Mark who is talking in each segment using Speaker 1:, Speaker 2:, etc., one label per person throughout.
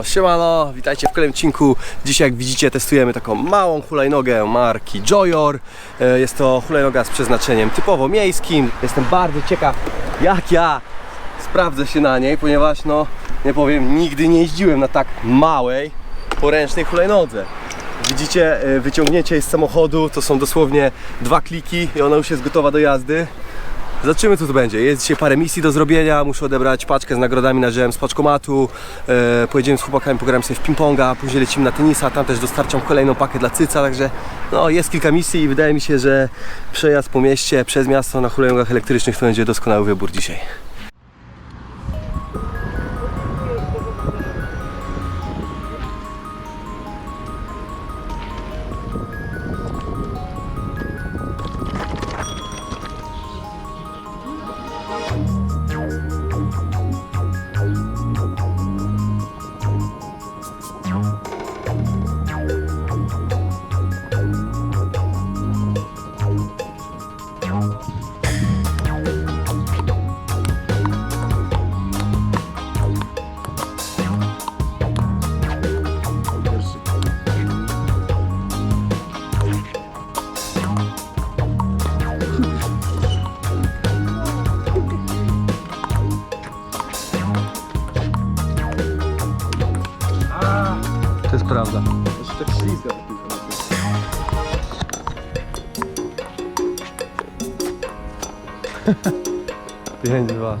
Speaker 1: No, siemano, witajcie w kolejnym odcinku. Dzisiaj jak widzicie testujemy taką małą hulajnogę marki Joyor. E, Jest to hulajnoga z przeznaczeniem typowo miejskim. Jestem bardzo ciekaw jak ja sprawdzę się na niej, ponieważ no, nie powiem, nigdy nie jeździłem na tak małej, poręcznej hulajnodze. Widzicie, e, wyciągnięcie jej z samochodu, to są dosłownie dwa kliki i ona już jest gotowa do jazdy. Zobaczymy co tu będzie. Jest dzisiaj parę misji do zrobienia. Muszę odebrać paczkę z nagrodami na z paczkomatu. E, pojedziemy z chłopakami, pogramy sobie w ping-ponga, później lecimy na tenisa, tam też dostarczam kolejną pakę dla cyca, także no, jest kilka misji i wydaje mi się, że przejazd po mieście, przez miasto na hulajnogach elektrycznych to będzie doskonały wybór dzisiaj. Prawda.
Speaker 2: Jeszcze tak ślizga.
Speaker 1: Pięć, dwa.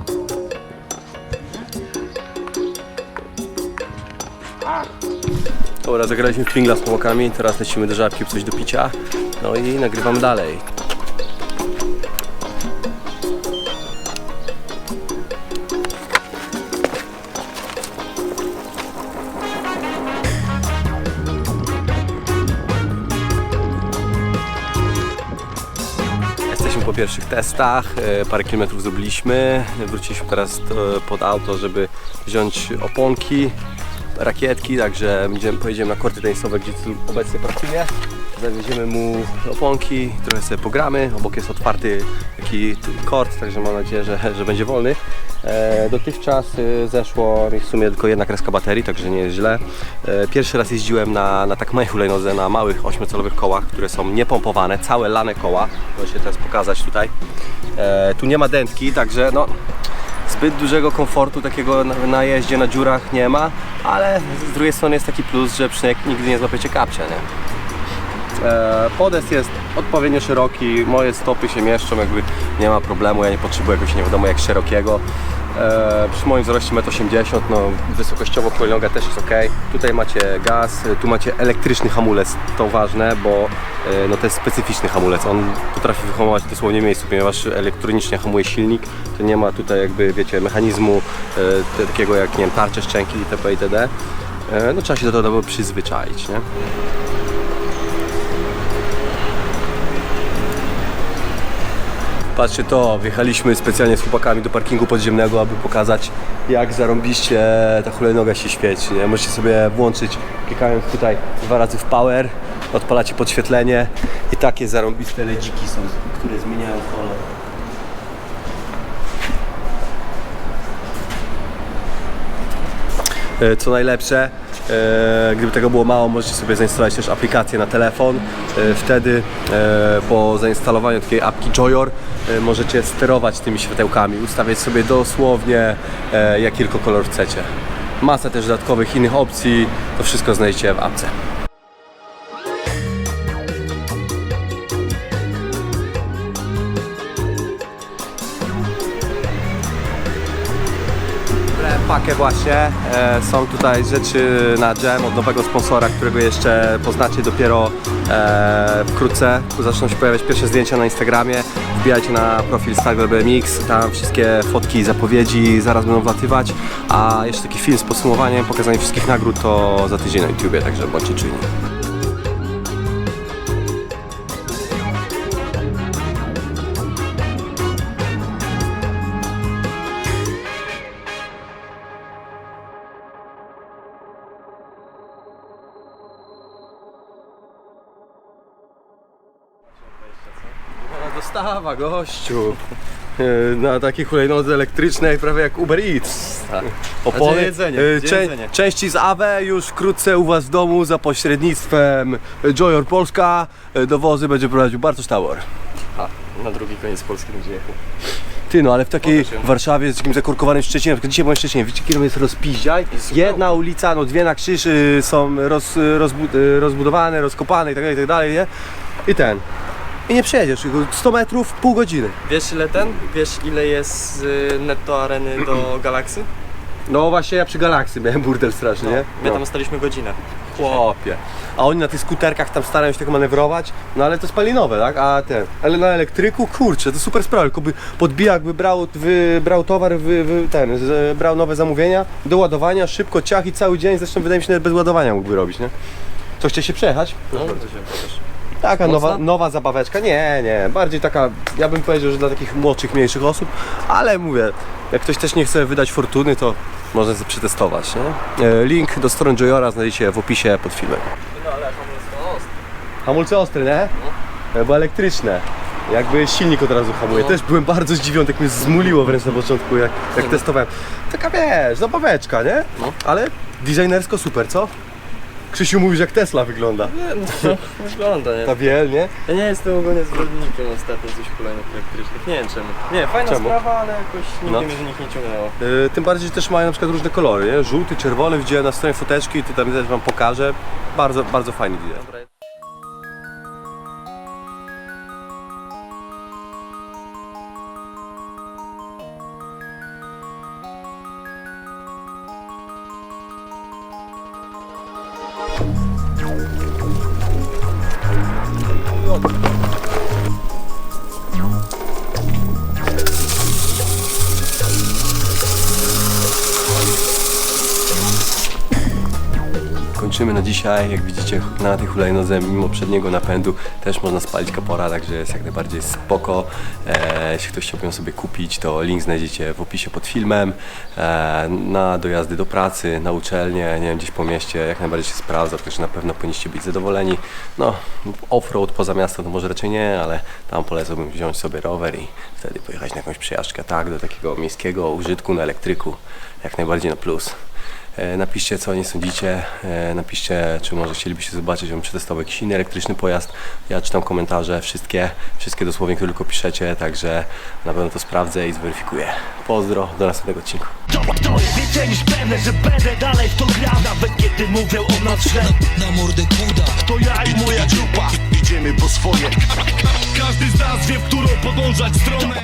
Speaker 1: Dobra, zagraliśmy w pingla z chłopakami, teraz lecimy do żabki coś do picia. No i nagrywamy dalej. Jesteśmy po pierwszych testach, e, parę kilometrów zrobiliśmy. Wróciliśmy teraz e, pod auto, żeby wziąć oponki, rakietki, także będziemy, pojedziemy na korty tenisowe, gdzie obecnie pracuję. Zawieziemy mu oponki, trochę sobie pogramy. Obok jest otwarty taki kort, także mam nadzieję, że, że będzie wolny. E, dotychczas e, zeszło mi w sumie tylko jedna kreska baterii, także nie jest źle. E, pierwszy raz jeździłem na, na tak małej hulajnodze, na małych 8-calowych kołach, które są niepompowane, całe lane koła. Proszę teraz pokazać tutaj. Tu nie ma dętki, także no, zbyt dużego komfortu takiego na, na jeździe na dziurach nie ma, ale z drugiej strony jest taki plus, że przynajmniej nigdy nie złapiecie kapcia, nie? E, Podest jest odpowiednio szeroki, moje stopy się mieszczą, jakby nie ma problemu, ja nie potrzebuję jakiegoś nie wiadomo jak szerokiego. E, przy moim wzroście 1,80 m, no wysokościowo hulajnoga też jest ok. Tutaj macie gaz, tu macie elektryczny hamulec, to ważne, bo e, no, to jest specyficzny hamulec, on potrafi wyhamować dosłownie miejscu, ponieważ elektronicznie hamuje silnik, to nie ma tutaj jakby wiecie mechanizmu e, takiego jak nie wiem, tarcze, szczęki itp. itd. E, no trzeba się do tego przyzwyczaić, nie? Patrzcie to, wjechaliśmy specjalnie z chłopakami do parkingu podziemnego, aby pokazać jak zarąbiście ta hulajnoga się świeci. Nie? Możecie sobie włączyć, klikając tutaj dwa razy w power, odpalacie podświetlenie i takie zarąbiste ledziki są, które zmieniają kolor. E, Co najlepsze, gdyby tego było mało, możecie sobie zainstalować też aplikację na telefon. E, Wtedy e, po zainstalowaniu takiej apki Joyor e, możecie sterować tymi światełkami, ustawiać sobie dosłownie e, jaki tylko kolor chcecie. Masa też dodatkowych innych opcji, to wszystko znajdziecie w apce. Pakę właśnie. E, są tutaj rzeczy na jam od nowego sponsora, którego jeszcze poznacie dopiero e, wkrótce. Zaczną się pojawiać pierwsze zdjęcia na Instagramie. Wbijajcie na profil Stagler BMX, tam wszystkie fotki i zapowiedzi zaraz będą wlatywać. A jeszcze taki film z podsumowaniem, pokazanie wszystkich nagród to za tydzień na YouTubie, także bądźcie czujni. Dostawa, gościu. E, Na takiej hulajnodze elektrycznej, prawie jak Uber Eats. opony.
Speaker 2: gdzie jedzenie?
Speaker 1: E,
Speaker 2: Gdzie jedzenie?
Speaker 1: Części z AWE już wkrótce u Was w domu za pośrednictwem Joyor Polska. E, Dowozy będzie prowadził Bartosz Tauer.
Speaker 2: A, na drugi koniec Polski będzie jechał.
Speaker 1: Ty no, ale w takiej. Warszawie z takim zakorkowanym Szczecinie, na dzisiaj byłem w Szczecinie, wiecie kiedy jest rozpiździaj? Jedna ulica, no dwie na krzyż y, są roz, rozbu, y, rozbudowane, rozkopane i tak dalej, i tak dalej, nie? I ten. I nie przejedziesz, tylko 100 metrów, pół godziny.
Speaker 2: Wiesz ile ten? Wiesz ile jest z y, netto areny do Galaksy?
Speaker 1: No właśnie ja przy Galaksy miałem burdel straszny, nie?
Speaker 2: My
Speaker 1: No.
Speaker 2: tam staliśmy godzinę.
Speaker 1: Chłopie. A oni na tych skuterkach tam starają się tak manewrować, no ale to spalinowe, tak? A ten, ale na elektryku, kurczę, to super sprawa, tylko by podbijał, jakby brał, wy, brał towar, wy, wy, ten, z, brał nowe zamówienia, do ładowania, szybko, ciach i cały dzień, zresztą wydaje mi się, że nawet bez ładowania mógłby robić, nie? Co, chce się przejechać?
Speaker 2: No, bardzo się.
Speaker 1: Taka
Speaker 2: Mocna?
Speaker 1: nowa, nowa zabaweczka, nie, nie, bardziej taka, ja bym powiedział, że dla takich młodszych, mniejszych osób, ale mówię, jak ktoś też nie chce wydać fortuny, to można sobie przetestować, nie? E, Link do strony Joyora znajdziecie w opisie pod filmem.
Speaker 2: No ale hamulce ostre.
Speaker 1: Hamulce ostre, nie? E, Bo elektryczne. Jakby silnik od razu hamuje.
Speaker 2: No.
Speaker 1: Też byłem bardzo zdziwiony, tak mnie zmuliło wręcz na początku, jak, jak testowałem. Taka wiesz, zabaweczka, nie?
Speaker 2: No.
Speaker 1: Ale designersko super, co? Krzysiu mówisz jak Tesla wygląda.
Speaker 2: Nie, no, wygląda, nie?
Speaker 1: Ta biel, nie?
Speaker 2: Ja nie jestem ogólnie zwolennikiem ostatnio coś hulajnóg elektrycznych. Nie wiem czemu. Nie, fajna
Speaker 1: Czemu?
Speaker 2: sprawa, ale jakoś nigdy
Speaker 1: No.
Speaker 2: mnie z nich nie ciągnęło.
Speaker 1: E, Tym bardziej, że też mają na przykład różne kolory, nie? Żółty, czerwony, widziałem na stronie foteczki, to tam też wam pokażę. Bardzo, bardzo fajny design.
Speaker 2: Dobra. Вперед!
Speaker 1: Kończymy na dzisiaj. Jak widzicie, na tej hulajnodze, mimo przedniego napędu, też można spalić kapora, także jest jak najbardziej spoko. E, jeśli ktoś chciałby ją sobie kupić, to link znajdziecie w opisie pod filmem. E, na dojazdy do pracy, na uczelnię, nie wiem, gdzieś po mieście, jak najbardziej się sprawdza, także na pewno powinniście być zadowoleni. No, offroad poza miasto to może raczej nie, ale tam polecałbym wziąć sobie rower i wtedy pojechać na jakąś przejażdżkę, tak, do takiego miejskiego użytku na elektryku, jak najbardziej na plus. E, Napiszcie co nie sądzicie, e, napiszcie czy może chcielibyście zobaczyć, żebym przetestował jakiś inny elektryczny pojazd. Ja czytam komentarze, wszystkie, wszystkie dosłownie, które tylko piszecie, także na pewno to sprawdzę i zweryfikuję. Pozdro, do następnego odcinku.
Speaker 3: To, jest więcej niż pewne, że będę dalej w to grał Nawet kiedy o nas źle
Speaker 4: na mordę kuda
Speaker 3: To ja i moja Idziemy po swoje Każdy z nas wie, w którą podążać stronę